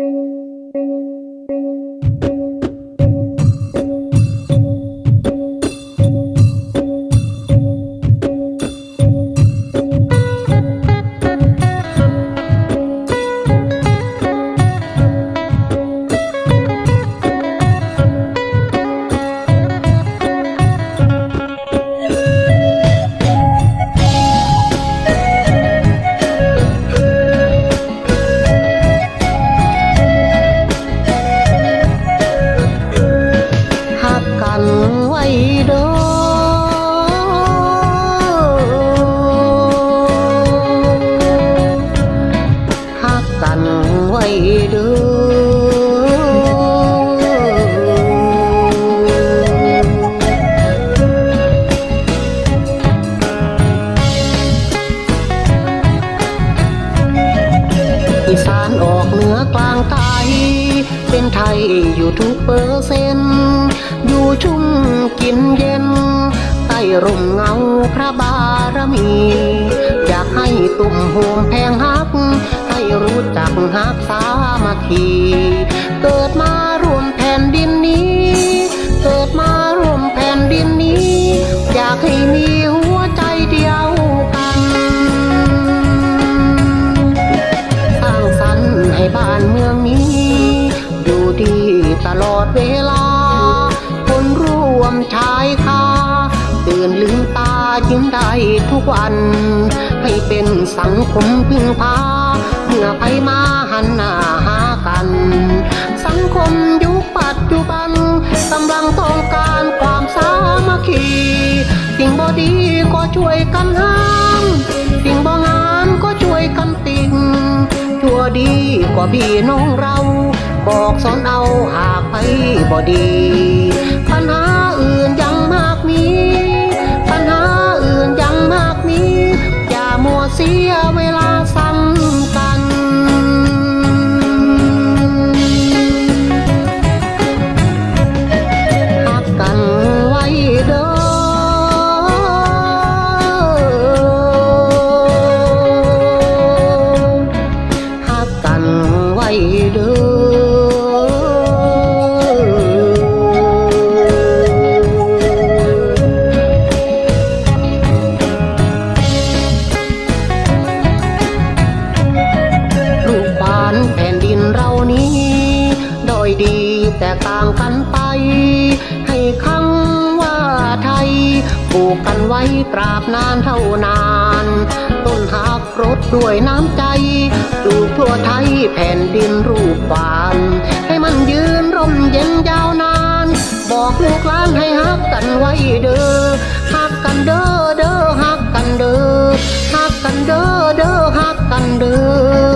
หั เหนือกลางใต้เป็นไทยอยู่ทุกเปอร์เซ็นต์อยู่ชุ่มกินเย็น ใต้ร่มเงาพระบารมี อยากให้ตุ่มโฮมแพงฮัก ให้รู้จักฮักสามัคคี กวันให้เป็นสังคมพึ่งพาเมื่อไปมาหันหน้าหากัน สังคมยุคปัจจุบันกำลังต้องการความสามัคคีสิ่งบอดีก็ช่วยกันห้ามสิ่งบ่งามก็ช่วยกันติงชั่วดีกว่าพี่น้องเรา บอกสอนเอาหากไปบ่ดีปัญหา แตกต่างกันไป ให้คำว่าไทยปลูกกันไว้ตราบนานเท่านาน ต้นหักรถด้วยน้ำใจปลูกทั่วไทยแผ่นดินรูปควาน ให้มันยืนร่มเย็นยาวนาน บอกลูกหลานให้ฮักกันไว้เด้อฮักกันเด้อเด้อฮักกันเด้อฮักกันเด้อเด้อฮักกันเด้อ